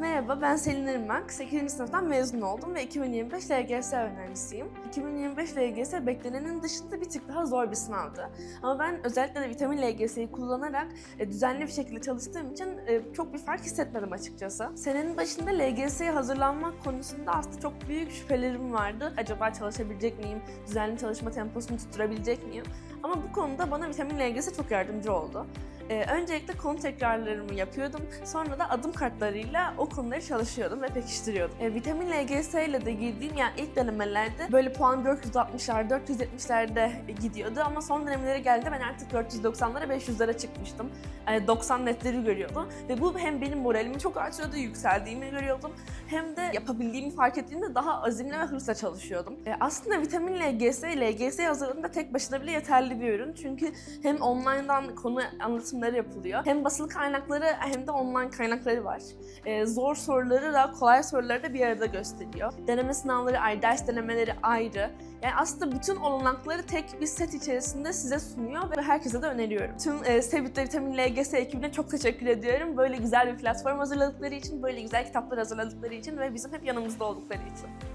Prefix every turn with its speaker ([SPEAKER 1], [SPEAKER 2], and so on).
[SPEAKER 1] Merhaba, ben Selin Irmak. 8. sınıftan mezun oldum ve 2025 LGS öğrencisiyim. 2025 LGS beklenenin dışında bir tık daha zor bir sınavdı. Ama ben özellikle de vitamin LGS'yi kullanarak e, düzenli bir şekilde çalıştığım için e, çok bir fark hissetmedim açıkçası. Senenin başında LGS'ye hazırlanmak konusunda aslında çok büyük şüphelerim vardı. Acaba çalışabilecek miyim? Düzenli çalışma temposunu tutturabilecek miyim? Ama bu konuda bana vitamin LGS çok yardımcı oldu. Ee, öncelikle konu tekrarlarımı yapıyordum. Sonra da adım kartlarıyla o konuları çalışıyordum ve pekiştiriyordum. Ee, vitamin LGS ile de girdiğim yani ilk denemelerde böyle puan 460'lar, 470'lerde gidiyordu ama son dönemlere geldi ben artık 490'lara, 500'lere çıkmıştım. Yani 90 netleri görüyordum ve bu hem benim moralimi çok artıyordu, yükseldiğimi görüyordum hem de yapabildiğimi fark ettiğimde daha azimli ve hırsla çalışıyordum. Ee, aslında vitamin LGS, LGS hazırlığında tek başına bile yeterli bir ürün çünkü hem online'dan konu anlatımları yapılıyor. Hem basılı kaynakları hem de online kaynakları var. Ee, zor soruları da kolay soruları da bir arada gösteriyor. Deneme sınavları ayrı, ders denemeleri ayrı. Yani aslında bütün olanakları tek bir set içerisinde size sunuyor ve herkese de öneriyorum. Tüm e, Sevit'le Vitamin LGS ekibine çok teşekkür ediyorum. Böyle güzel bir platform hazırladıkları için, böyle güzel kitaplar hazırladıkları için ve bizim hep yanımızda oldukları için.